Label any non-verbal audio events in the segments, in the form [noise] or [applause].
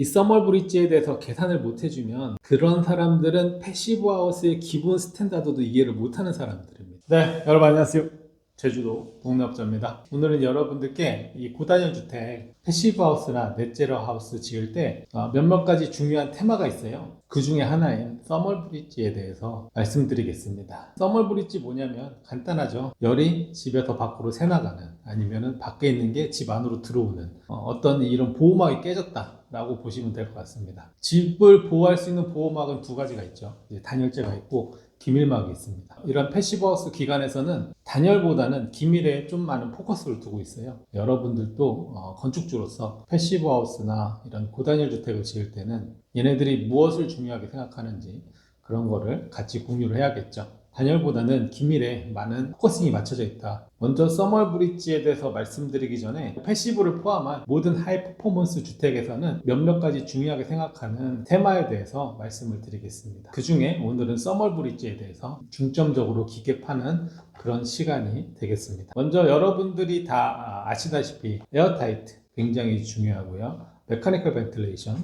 이 서멀 브릿지에 대해서 계산을 못 해주면 그런 사람들은 패시브 하우스의 기본 스탠다드도 이해를 못하는 사람들입니다. 네, 여러분 안녕하세요. 제주도 동남자입니다. 오늘은 여러분들께 이 고단열 주택 패시브 하우스나 넷제로 하우스 지을 때 어, 몇몇 가지 중요한 테마가 있어요. 그 중에 하나인 서멀 브릿지에 대해서 말씀드리겠습니다. 서멀 브릿지 뭐냐면 간단하죠. 열이 집에서 밖으로 새나가는 아니면은 밖에 있는 게 집 안으로 들어오는 어, 떤 이런 보호막이 깨졌다. 라고 보시면 될 것 같습니다. 집을 보호할 수 있는 보호막은 두 가지가 있죠. 단열재가 있고 기밀막이 있습니다. 이런 패시브하우스 기관에서는 단열보다는 기밀에 좀 많은 포커스를 두고 있어요. 여러분들도 어, 건축주로서 패시브하우스나 이런 고단열 주택을 지을 때는 얘네들이 무엇을 중요하게 생각하는지 그런 거를 같이 공유를 해야겠죠. 단열보다는 기밀에 많은 포커싱이 맞춰져 있다. 먼저 서멀 브릿지에 대해서 말씀드리기 전에 패시브를 포함한 모든 하이 퍼포먼스 주택에서는 몇몇 가지 중요하게 생각하는 테마에 대해서 말씀을 드리겠습니다. 그 중에 오늘은 서멀 브릿지에 대해서 중점적으로 깊게 파는 그런 시간이 되겠습니다. 먼저 여러분들이 다 아시다시피 에어타이트 굉장히 중요하고요. 메카니컬 벤틸레이션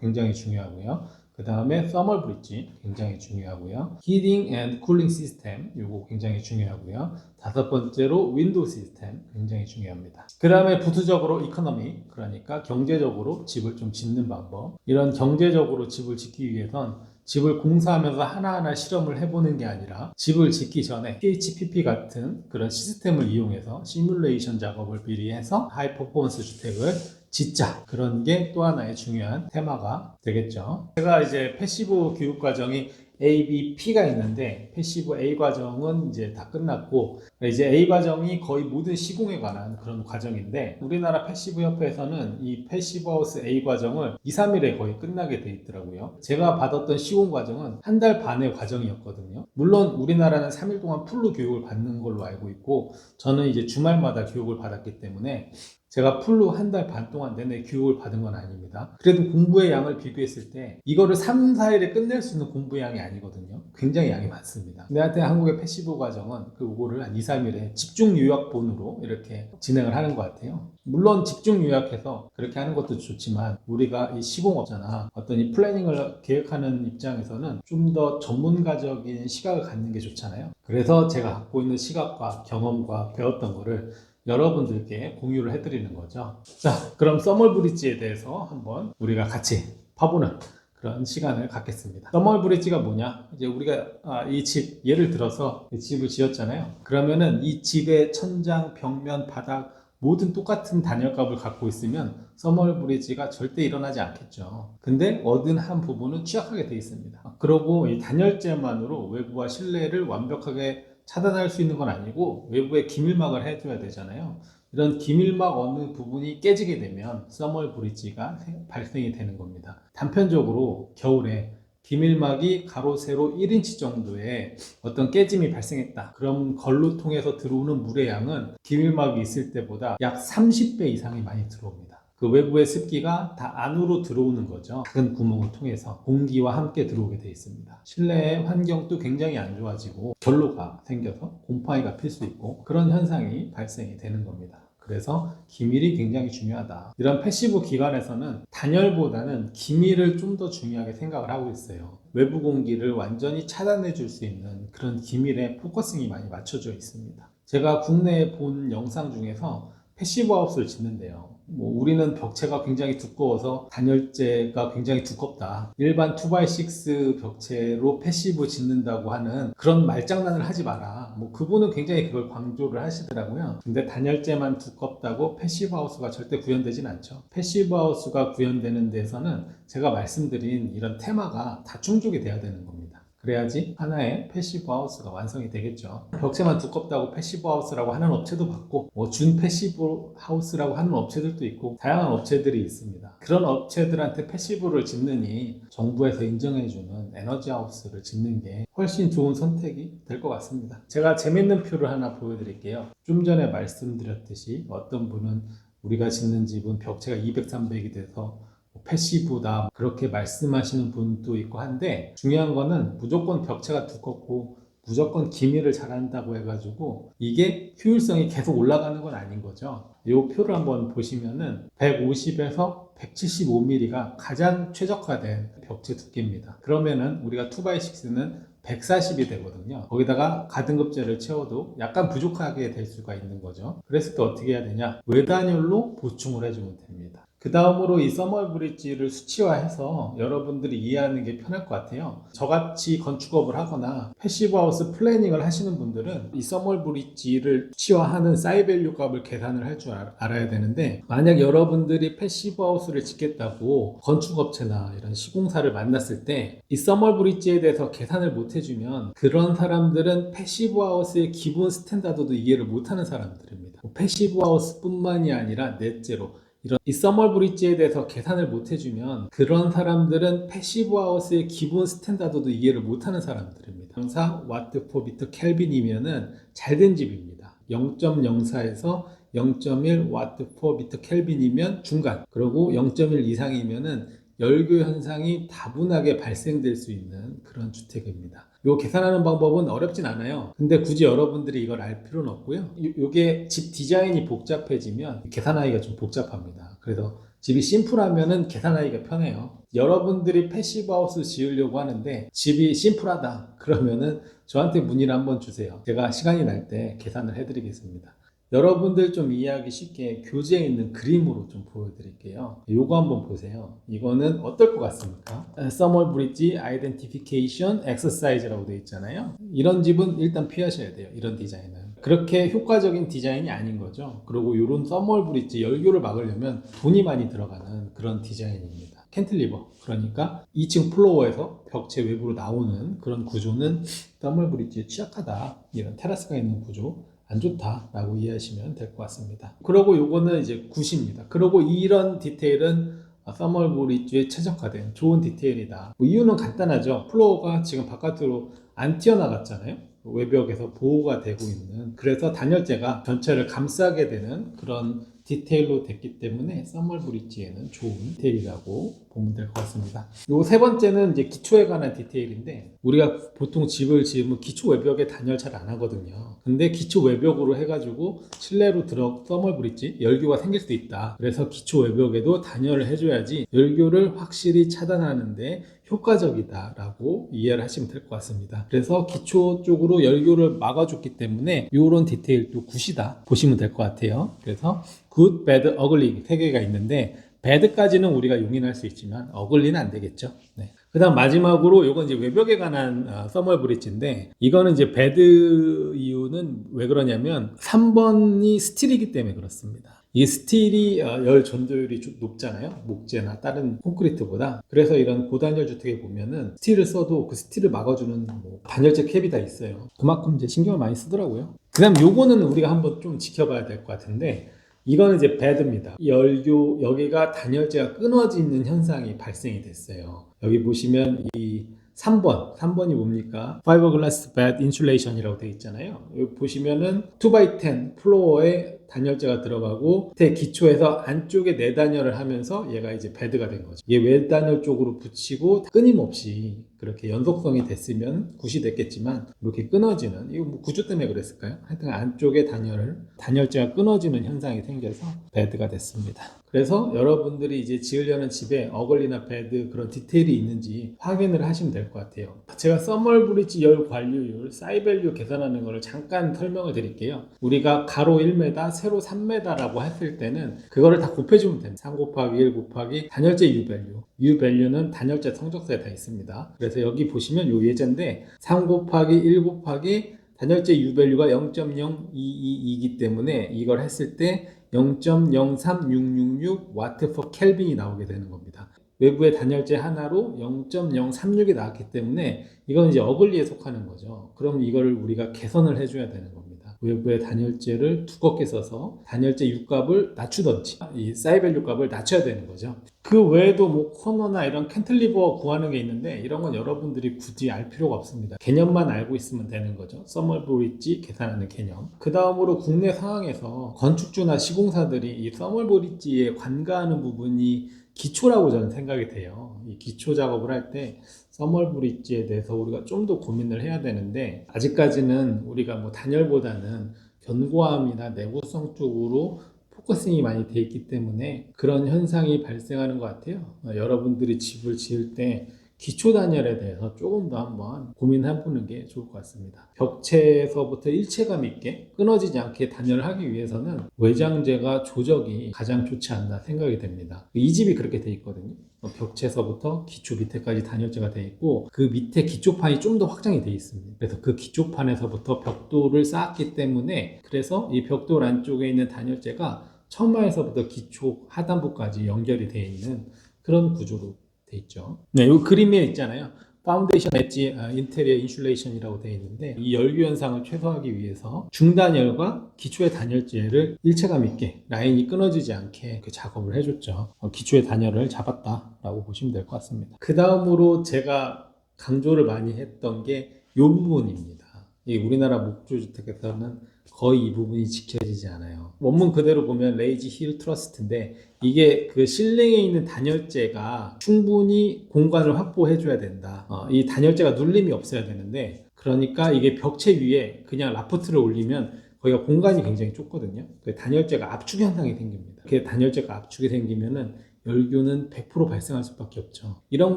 굉장히 중요하고요. 그 다음에 서멀 브릿지 굉장히 중요하고요. 히딩 앤 쿨링 시스템 이거 굉장히 중요하고요. 다섯 번째로 윈도우 시스템 굉장히 중요합니다. 그 다음에 부수적으로 이코노미 그러니까 경제적으로 집을 좀 짓는 방법 이런 경제적으로 집을 짓기 위해선 집을 공사하면서 하나하나 실험을 해보는 게 아니라 집을 짓기 전에 PHPP 같은 그런 시스템을 이용해서 시뮬레이션 작업을 미리 해서 하이 퍼포먼스 주택을 짓자 그런 게 또 하나의 중요한 테마가 되겠죠. 제가 이제 패시브 교육 과정이 A, B, P가 있는데 패시브 A 과정은 이제 다 끝났고 이제 A 과정이 거의 모든 시공에 관한 그런 과정인데 우리나라 패시브 협회에서는 이 패시브 하우스 A 과정을 2, 3일에 거의 끝나게 돼 있더라고요. 제가 받았던 시공 과정은 한 달 반의 과정이었거든요. 물론 우리나라는 3일 동안 풀로 교육을 받는 걸로 알고 있고 저는 이제 주말마다 교육을 받았기 때문에 제가 풀로 한 달 반 동안 내내 교육을 받은 건 아닙니다. 그래도 공부의 양을 비교했을 때 이거를 3, 4일에 끝낼 수 있는 공부의 양이 아니 거든요. 굉장히 양이 많습니다. 하여튼 한국의 패시브 과정은 그거를 한 2, 3일에 집중 요약본으로 이렇게 진행을 하는 것 같아요. 물론 집중 요약해서 그렇게 하는 것도 좋지만 우리가 이 시공업자나 어떤 이 플래닝을 계획하는 입장에서는 좀 더 전문가적인 시각을 갖는 게 좋잖아요. 그래서 제가 갖고 있는 시각과 경험과 배웠던 거를 여러분들께 공유를 해드리는 거죠. 자, 그럼 서멀 브릿지에 대해서 한번 우리가 같이 파보는 그런 시간을 갖겠습니다. 서멀 브릿지가 뭐냐? 이제 우리가 아, 이 집, 예를 들어서 이 집을 지었잖아요. 그러면은 이 집의 천장, 벽면, 바닥 모든 똑같은 단열값을 갖고 있으면 서멀 브릿지가 절대 일어나지 않겠죠. 근데 얻은 한 부분은 취약하게 되어 있습니다. 그러고 이 단열재만으로 외부와 실내를 완벽하게 차단할 수 있는 건 아니고 외부에 기밀막을 해줘야 되잖아요. 이런 기밀막 어느 부분이 깨지게 되면 서멀 브릿지가 발생이 되는 겁니다. 단편적으로 겨울에 기밀막이 가로 세로 1인치 정도의 어떤 깨짐이 발생했다. 그럼 걸로 통해서 들어오는 물의 양은 기밀막이 있을 때보다 약 30배 이상이 많이 들어옵니다. 그 외부의 습기가 다 안으로 들어오는 거죠. 작은 구멍을 통해서 공기와 함께 들어오게 되어 있습니다. 실내의 환경도 굉장히 안 좋아지고 결로가 생겨서 곰팡이가 필 수 있고 그런 현상이 발생이 되는 겁니다. 그래서 기밀이 굉장히 중요하다. 이런 패시브 기관에서는 단열보다는 기밀을 좀 더 중요하게 생각을 하고 있어요. 외부 공기를 완전히 차단해 줄 수 있는 그런 기밀에 포커싱이 많이 맞춰져 있습니다. 제가 국내에 본 영상 중에서 패시브 하우스를 짓는데요. 뭐 우리는 벽체가 굉장히 두꺼워서 단열재가 굉장히 두껍다. 일반 2x6 벽체로 패시브 짓는다고 하는 그런 말장난을 하지 마라. 뭐 그분은 굉장히 그걸 강조를 하시더라고요. 근데 단열재만 두껍다고 패시브 하우스가 절대 구현되진 않죠. 패시브 하우스가 구현되는 데서는 제가 말씀드린 이런 테마가 다 충족이 돼야 되는 겁니다. 그래야지 하나의 패시브 하우스가 완성이 되겠죠. 벽체만 두껍다고 패시브 하우스라고 하는 업체도 봤고, 뭐 준 패시브 하우스라고 하는 업체들도 있고, 다양한 업체들이 있습니다. 그런 업체들한테 패시브를 짓느니 정부에서 인정해주는 에너지 하우스를 짓는 게 훨씬 좋은 선택이 될 것 같습니다. 제가 재밌는 표를 하나 보여드릴게요. 좀 전에 말씀드렸듯이 어떤 분은 우리가 짓는 집은 벽체가 200, 300이 돼서 뭐 패시브다 그렇게 말씀하시는 분도 있고 한데 중요한 거는 무조건 벽체가 두껍고 무조건 기밀을 잘한다고 해가지고 이게 효율성이 계속 올라가는 건 아닌 거죠. 이 표를 한번 보시면은 150에서 175mm가 가장 최적화된 벽체 두께입니다. 그러면은 우리가 2x6는 140이 되거든요. 거기다가 가등급제를 채워도 약간 부족하게 될 수가 있는 거죠. 그랬을 때 어떻게 해야 되냐? 외단열로 보충을 해주면 됩니다. 그 다음으로 이 서멀 브릿지를 수치화해서 여러분들이 이해하는 게 편할 것 같아요. 저같이 건축업을 하거나 패시브 하우스 플래닝을 하시는 분들은 이 서멀 브릿지를 수치화하는 사이밸류 값을 계산을 할 줄 알아야 되는데 만약 여러분들이 패시브 하우스를 짓겠다고 건축업체나 이런 시공사를 만났을 때 이 서멀 브릿지에 대해서 계산을 못 해주면 그런 사람들은 패시브 하우스의 기본 스탠다드도 이해를 못하는 사람들입니다. 뭐 패시브 하우스뿐만이 아니라 넷째로 이런 이 서멀 브릿지에 대해서 계산을 못 해주면 그런 사람들은 패시브 하우스의 기본 스탠다드도 이해를 못하는 사람들입니다. 0.4 와트 포 미터 켈빈이면은 잘된 집입니다. 0.04에서 0.1 와트 포 미터 켈빈이면 중간 그리고 0.1 이상이면은 열교 현상이 다분하게 발생될 수 있는 그런 주택입니다. 요 계산하는 방법은 어렵진 않아요. 근데 굳이 여러분들이 이걸 알 필요는 없고요. 요- 요게 집 디자인이 복잡해지면 계산하기가 좀 복잡합니다. 그래서 집이 심플하면은 계산하기가 편해요. 여러분들이 패시브 하우스 지으려고 하는데 집이 심플하다. 그러면은 저한테 문의를 한번 주세요. 제가 시간이 날 때 계산을 해드리겠습니다. 여러분들 좀 이해하기 쉽게 교재에 있는 그림으로 좀 보여드릴게요. 요거 한번 보세요. 이거는 어떨 것 같습니까? Summer Bridge Identification Exercise라고 되어 있잖아요. 이런 집은 일단 피하셔야 돼요. 이런 디자인은. 그렇게 효과적인 디자인이 아닌 거죠. 그리고 이런 서멀 브릿지 열교를 막으려면 돈이 많이 들어가는 그런 디자인입니다. 캔틀리버 그러니까 2층 플로어에서 벽체 외부로 나오는 그런 구조는 서멀 브릿지에 취약하다 이런 테라스가 있는 구조 안 좋다라고 이해하시면 될 것 같습니다. 그리고 요거는 이제 굿입니다. 그리고 이런 디테일은 서멀 브릿지에 최적화된 좋은 디테일이다. 뭐 이유는 간단하죠. 플로어가 지금 바깥으로 안 튀어나갔잖아요. 외벽에서 보호가 되고 있는 그래서 단열재가 전체를 감싸게 되는 그런 디테일로 됐기 때문에 서멀 브릿지에는 좋은 디테일이라고 보면 될 것 같습니다. 요 세 번째는 이제 기초에 관한 디테일인데 우리가 보통 집을 지으면 기초 외벽에 단열 잘 안 하거든요. 근데 기초 외벽으로 해가지고 실내로 들어 서멀 브릿지 열교가 생길 수도 있다. 그래서 기초 외벽에도 단열을 해줘야지 열교를 확실히 차단하는데 효과적이다라고 이해를 하시면 될 것 같습니다. 그래서 기초 쪽으로 열교를 막아줬기 때문에 이런 디테일도 굿이다 보시면 될 것 같아요. 그래서 굿, 배드, 어글리 세 개가 있는데 배드까지는 우리가 용인할 수 있지만 어글리는 안 되겠죠. 네. 그다음 마지막으로 이건 이제 외벽에 관한 어, 서멀 브릿지인데 이거는 이제 배드 이유는 왜 그러냐면 3번이 스틸이기 때문에 그렇습니다. 이 스틸이 어, 열 전도율이 좀 높잖아요. 목재나 다른 콘크리트보다. 그래서 이런 고단열 주택에 보면은 스틸을 써도 그 스틸을 막아주는 뭐 단열재 캡이 다 있어요. 그만큼 이제 신경을 많이 쓰더라고요. 그 다음 요거는 우리가 한번 좀 지켜봐야 될 것 같은데 이거는 이제 배드입니다. 열교 여기가 단열재가 끊어지는 현상이 발생이 됐어요. 여기 보시면 이 3번, 3번이 뭡니까? 파이버글라스 bed insulation이라고 되어 있잖아요. 여기 보시면은 2x10 플로어에 단열재가 들어가고 밑에 기초에서 안쪽에 내단열을 하면서 얘가 이제 베드가 된 거죠. 얘 외단열 쪽으로 붙이고 끊임없이 그렇게 연속성이 됐으면 굿이 됐겠지만 이렇게 끊어지는 이거 뭐 구조 때문에 그랬을까요? 하여튼 안쪽에 단열을 단열재가 끊어지는 현상이 생겨서 베드가 됐습니다. 그래서 여러분들이 이제 지으려는 집에 어글리나 베드 그런 디테일이 있는지 확인을 하시면 될 것 같아요. 제가 서멀 브릿지 열 관리율, 사이밸류 계산하는 거를 잠깐 설명을 드릴게요. 우리가 가로 1m, 세로 3m라고 했을 때는 그거를 다 곱해주면 됩니다. 3 곱하기 1 곱하기 단열재 유밸류. 유밸류는 단열재 성적서에 다 있습니다. 그래서 여기 보시면 요 예제인데 3 곱하기 1 곱하기 단열재 유밸류가 0.022이기 때문에 이걸 했을 때 0.03666 와트 퍼 켈빈이 나오게 되는 겁니다. 외부의 단열재 하나로 0.036이 나왔기 때문에 이건 이제 어글리에 속하는 거죠. 그럼 이거를 우리가 개선을 해줘야 되는 겁니다. 외부의 단열재를 두껍게 써서 단열재 유값을 낮추던지 이 사이밸류 값을 낮춰야 되는 거죠. 그 외에도 뭐 코너나 이런 캔틀리버 구하는 게 있는데 이런 건 여러분들이 굳이 알 필요가 없습니다. 개념만 알고 있으면 되는 거죠. 서멀 브릿지 계산하는 개념. 그 다음으로 국내 상황에서 건축주나 시공사들이 이 서멀 브릿지에 관가하는 부분이 기초라고 저는 생각이 돼요. 이 기초 작업을 할 때 서멀 브릿지에 대해서 우리가 좀 더 고민을 해야 되는데 아직까지는 우리가 뭐 단열보다는 견고함이나 내구성 쪽으로 포커싱이 많이 돼 있기 때문에 그런 현상이 발생하는 것 같아요. 어, 여러분들이 집을 지을 때 기초 단열에 대해서 조금 더 한번 고민해 보는 게 좋을 것 같습니다. 벽체에서부터 일체감 있게 끊어지지 않게 단열을 하기 위해서는 외장재가 조적이 가장 좋지 않나 생각이 됩니다. 이 집이 그렇게 돼 있거든요. 어, 벽체에서부터 기초 밑에까지 단열재가 돼 있고 그 밑에 기초판이 좀 더 확장이 돼 있습니다. 그래서 그 기초판에서부터 벽돌을 쌓았기 때문에 그래서 이 벽돌 안쪽에 있는 단열재가 천마에서부터 기초 하단부까지 연결이 되어 있는 그런 구조로 돼 있죠. 네, 이 그림에 있잖아요. 파운데이션 엣지 아, 인테리어 인슐레이션이라고 되어 있는데 이 열교 현상을 최소화하기 위해서 중단열과 기초의 단열재를 일체감 있게 라인이 끊어지지 않게 그 작업을 해줬죠. 어, 기초의 단열을 잡았다라고 보시면 될 것 같습니다. 그 다음으로 제가 강조를 많이 했던 게 이 부분입니다. 이 우리나라 목조주택에서는 거의 이 부분이 지켜지지 않아요. 원문 그대로 보면 레이지 힐 트러스트인데 이게 그 실링에 있는 단열재가 충분히 공간을 확보해 줘야 된다. 어, 이 단열재가 눌림이 없어야 되는데 그러니까 이게 벽체 위에 그냥 라프트를 올리면 거기가 공간이 굉장히 좁거든요. 그 단열재가 압축 현상이 생깁니다. 그 단열재가 압축이 생기면은 열교는 100% 발생할 수밖에 없죠. 이런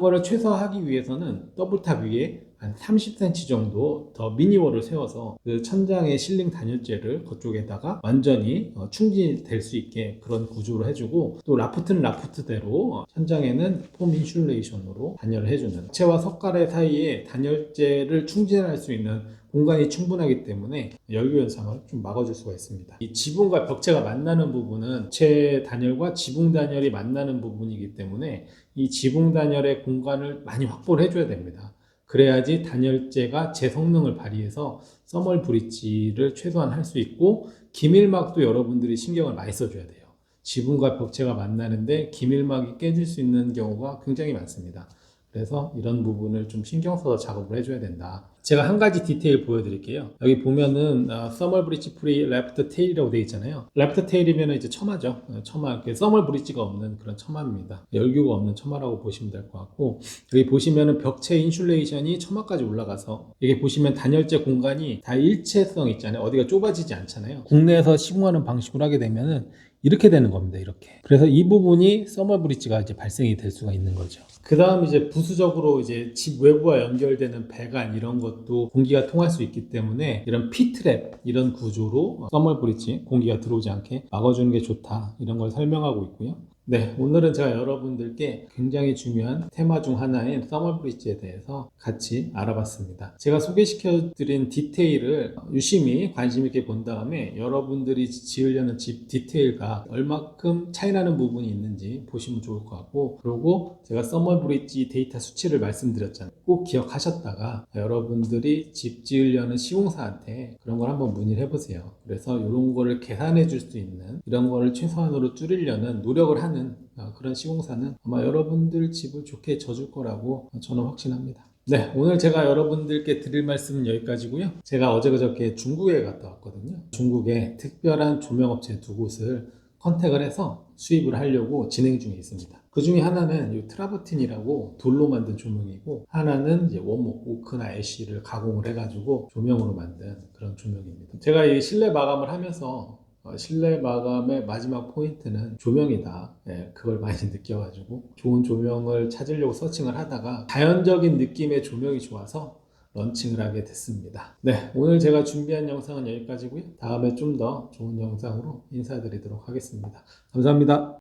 거를 최소화하기 위해서는 더블탑 위에 한 30cm 정도 더 미니월을 세워서 그 천장의 실링 단열재를 그쪽에다가 완전히 어, 충진될 수 있게 그런 구조를 해주고 또 라프트는 라프트대로 어, 천장에는 폼 인슐레이션으로 단열을 해주는 체와 석가래 사이에 단열재를 충진할 수 있는 공간이 충분하기 때문에 열교 현상을 좀 막아줄 수가 있습니다. 이 지붕과 벽체가 만나는 부분은 체 단열과 지붕 단열이 만나는 부분이기 때문에 이 지붕 단열의 공간을 많이 확보를 해줘야 됩니다. 그래야지 단열재가 제 성능을 발휘해서 서멀 브릿지를 최소한 할 수 있고 기밀막도 여러분들이 신경을 많이 써줘야 돼요. 지붕과 벽체가 만나는데 기밀막이 깨질 수 있는 경우가 굉장히 많습니다. 그래서 이런 부분을 좀 신경 써서 작업을 해줘야 된다. 제가 한 가지 디테일 보여드릴게요. 여기 보면은 서멀 브릿지 프리 레프트 테일이라고 되어 있잖아요. 레프트 테일이면 이제 처마죠. 어, 처마, 서멀 브릿지가 없는 그런 처마입니다. 열교가 없는 처마라고 보시면 될 것 같고 여기 보시면은 벽체 인슐레이션이 처마까지 올라가서 여기 보시면 단열재 공간이 다 일체성 있잖아요. 어디가 좁아지지 않잖아요. 국내에서 시공하는 방식으로 하게 되면은 이렇게 되는 겁니다. 이렇게. 그래서 이 부분이 서멀 브릿지가 이제 발생이 될 수가 있는 거죠. 그 다음 이제 부수적으로 이제 집 외부와 연결되는 배관 이런 것도 공기가 통할 수 있기 때문에 이런 피트랩 이런 구조로 서멀 브릿지 공기가 들어오지 않게 막아주는 게 좋다 이런 걸 설명하고 있고요. 네, 오늘은 제가 여러분들께 굉장히 중요한 테마 중 하나인 서멀 브릿지에 대해서 같이 알아봤습니다. 제가 소개시켜드린 디테일을 유심히 관심 있게 본 다음에 여러분들이 지으려는 집 디테일과 얼마큼 차이나는 부분이 있는지 보시면 좋을 것 같고 그리고 제가 서멀 브릿지 데이터 수치를 말씀드렸잖아요. 꼭 기억하셨다가 여러분들이 집 지으려는 시공사한테 그런 걸 한번 문의를 해보세요. 그래서 이런 거를 계산해 줄 수 있는 이런 거를 최소한으로 줄이려는 노력을 하는 어, 그런 시공사는 아마 여러분들 집을 좋게 져줄 거라고 저는 확신합니다. 네, 오늘 제가 여러분들께 드릴 말씀은 여기까지고요. 제가 어제 그저께 중국에 갔다 왔거든요. 중국에 특별한 조명업체 두 곳을 컨택을 해서 수입을 하려고 진행 중에 있습니다. 그 중에 하나는 이 트라버틴이라고 돌로 만든 조명이고 하나는 이제 원목 오크나 애쉬를 가공을 해가지고 조명으로 만든 그런 조명입니다. 제가 이 실내 마감을 하면서 어, 실내 마감의 마지막 포인트는 조명이다. 예, 그걸 많이 [laughs] 느껴가지고 좋은 조명을 찾으려고 서칭을 하다가 자연적인 느낌의 조명이 좋아서 런칭을 하게 됐습니다. 네, 오늘 제가 준비한 영상은 여기까지고요. 다음에 좀 더 좋은 영상으로 인사드리도록 하겠습니다. 감사합니다.